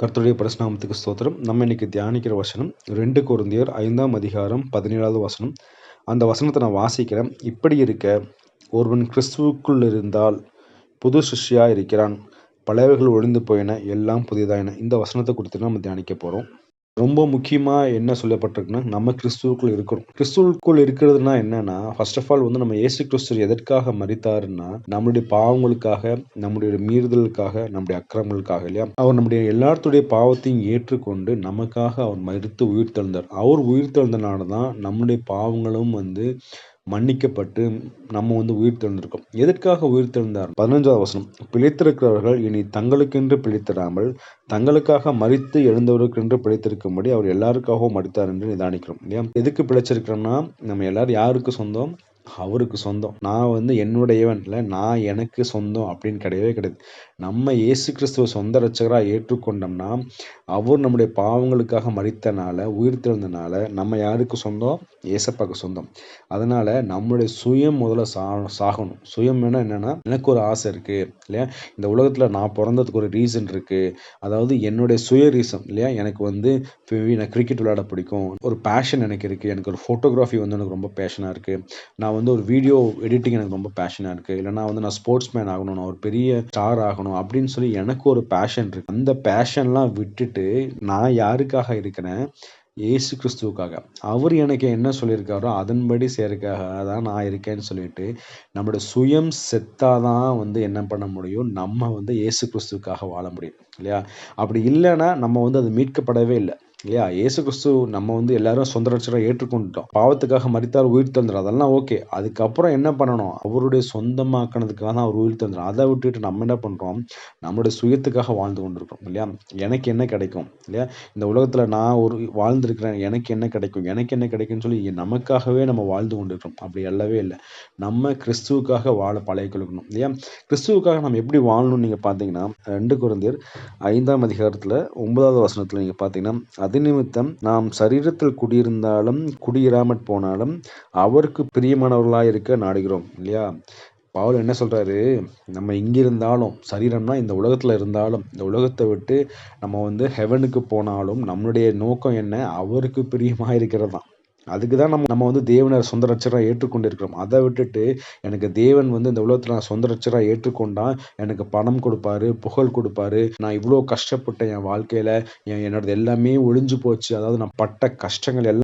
கர்த்தருடைய பரிசுநாமத்துக்கு ஸ்தோத்திரம். நம்ம இன்னைக்கு தியானிக்கிற வசனம் ரெண்டு குருந்தியர் ஐந்தாம் அதிகாரம் பதினேழாவது வசனம். அந்த வசனத்தை நான் வாசிக்கிறேன். இப்படி இருக்க ஒருவன் கிறிஸ்துவுக்குள் இருந்தால் புது சிஷ்யாக இருக்கிறான். பழையவைகள் ஒழிந்து போயின எல்லாம் புதிதாயின இந்த வசனத்தை குறித்து நம்ம தியானிக்க போகிறோம் ரொம்ப முக்கியமாக என்ன சொல்லப்பட்டிருக்குன்னா நம்ம கிறிஸ்துவுக்குள் இருக்கிறோம் கிறிஸ்துவுக்குள் இருக்கிறதுனா என்னன்னா ஃபர்ஸ்ட் ஆஃப் ஆல் வந்து நம்ம ஏசு கிறிஸ்து எதற்காக மறித்தாருன்னா நம்மளுடைய பாவங்களுக்காக நம்முடைய மீறுதலுக்காக நம்முடைய அக்கிரமங்களுக்காக இல்லையா? அவர் நம்முடைய எல்லாத்துடைய பாவத்தையும் ஏற்றுக்கொண்டு நமக்காக அவர் மறித்து உயிர் தெழுந்தார். அவர் உயிர் தெழுந்தனால தான் நம்முடைய பாவங்களும் வந்து மன்னிக்கப்பட்டு நம்ம வந்து உயிர் தெழுந்திருக்கோம் எதற்காக உயிர் தெழுந்தார் பதினஞ்சாவது வசனம். பிழைத்திருக்கிறவர்கள் இனி தங்களுக்கென்று பிழைத்திடாமல் தங்களுக்காக மறித்து எழுந்தவருக்கென்று பிழைத்திருக்கும்படி அவர் எல்லாருக்காகவும் மறித்தார் என்று நிதானிக்கிறோம் ஏன் எதுக்கு பிழைச்சிருக்கிறோம்னா நம்ம எல்லாரும் யாருக்கு சொந்தம்? அவருக்கு சொந்தம். நான் வந்து என்னுடையவன்ல நான் எனக்கு சொந்தம் அப்படின்னு கிடையவே கிடையாது. நம்ம இயேசு கிறிஸ்துவ சொந்த ரட்சகராக ஏற்றுக்கொண்டோம்னா அவர் நம்முடைய பாவங்களுக்காக மறித்தனால உயிர் திறந்தனால நம்ம யாருக்கு சொந்தம்? ஏசப்பாக்கு சொந்தம். அதனால நம்மளுடைய சுயம் முதல்ல சா சாகணும். சுயம் வேணா என்னன்னா எனக்கு ஒரு ஆசை இருக்கு இல்லையா? இந்த உலகத்துல நான் பிறந்ததுக்கு ஒரு ரீசன் இருக்கு. அதாவது என்னுடைய சுய ரீசன் இல்லையா? எனக்கு வந்து நான் கிரிக்கெட் விளையாட பிடிக்கும். ஒரு பேஷன் எனக்கு இருக்கு. எனக்கு ஒரு ஃபோட்டோகிராஃபி வந்து எனக்கு ரொம்ப பேஷனாக இருக்கு. நான் நான் வந்து ஒரு வீடியோ எடிட்டிங் எனக்கு ரொம்ப பேஷனாக இருக்குது இல்லைனா வந்து நான் ஸ்போர்ட்ஸ் மேன் ஆகணும் நான் ஒரு பெரிய ஸ்டார் ஆகணும் அப்படின்னு சொல்லி எனக்கு ஒரு பேஷன் இருக்குது அந்த பேஷன்லாம் விட்டுட்டு நான் யாருக்காக இருக்கிறேன்? ஏசு கிறிஸ்துவுக்காக. அவர் எனக்கு என்ன சொல்லியிருக்காரோ அதன்படி செய்யறதுக்காக தான் நான் இருக்கேன்னு சொல்லிட்டு நம்மளோட சுயம் செத்தாதான் வந்து என்ன பண்ண முடியும்? நம்ம வந்து ஏசு கிறிஸ்துவுக்காக வாழ முடியும். இல்லையா? அப்படி இல்லைன்னா நம்ம வந்து அது மீட்கப்படவே இல்லை. இல்லையா? இயேசு கிறிஸ்து நம்ம வந்து எல்லாரும் சொந்த ரட்சராக ஏற்றுக்கொண்டுட்டோம். பாவத்துக்காக மறித்தார் உயிர் தந்துடும் அதெல்லாம் ஓகே. அதுக்கப்புறம் என்ன பண்ணணும்? அவருடைய சொந்தமாக்கினதுக்காக தான் அவர் உயிர் தந்துடும் அதை விட்டுட்டு நம்ம என்ன பண்ணுறோம் நம்மளுடைய சுயத்துக்காக வாழ்ந்து கொண்டிருக்கோம் இல்லையா? எனக்கு என்ன கிடைக்கும் இல்லையா? இந்த உலகத்தில் நான் ஒரு வாழ்ந்திருக்கிறேன். எனக்கு என்ன கிடைக்கும்? எனக்கு என்ன கிடைக்கும்னு சொல்லி நமக்காகவே நம்ம வாழ்ந்து கொண்டிருக்கிறோம். அப்படி அல்லவே இல்லை. நம்ம கிறிஸ்துவுக்காக வாழ பழைய கொள்ளணும் இல்லையா? கிறிஸ்துவுக்காக நம்ம எப்படி வாழணும்னு நீங்கள் பார்த்தீங்கன்னா ரெண்டு குழந்தையர் ஐந்தாம் அதிகாரத்தில் ஒன்பதாவது வசனத்தில் நீங்கள் பார்த்தீங்கன்னா அது நிமித்தம் நாம் சரீரத்தில் குடியிருந்தாலும் குடியிராமற் போனாலும் அவருக்கு பிரியமானவர்களாக இருக்க நாடுகிறோம் இல்லையா? பாவல் என்ன சொல்கிறாரு நம்ம இங்கே இருந்தாலும் சரீரம்னா இந்த உலகத்தில் இருந்தாலும் இந்த உலகத்தை விட்டு நம்ம வந்து ஹெவனுக்கு போனாலும் நம்மளுடைய நோக்கம் என்ன? அவருக்கு பிரியமாக இருக்கிறது தான். அதுக்கு தான் நம்ம நம்ம வந்து தேவனர் சொந்த ரச்சராக ஏற்றுக்கொண்டு இருக்கிறோம் அதை விட்டுட்டு எனக்கு தேவன் வந்து இந்த உலகத்தில் நான் சொந்த ரச்சராக ஏற்றுக்கொண்டா எனக்கு பணம் கொடுப்பாரு புகழ் கொடுப்பாரு. நான் இவ்வளோ கஷ்டப்பட்டேன் என் வாழ்க்கையில். என்னோடது எல்லாமே ஒழிஞ்சு போச்சு. அதாவது நான் பட்ட கஷ்டங்கள் எல்லாம்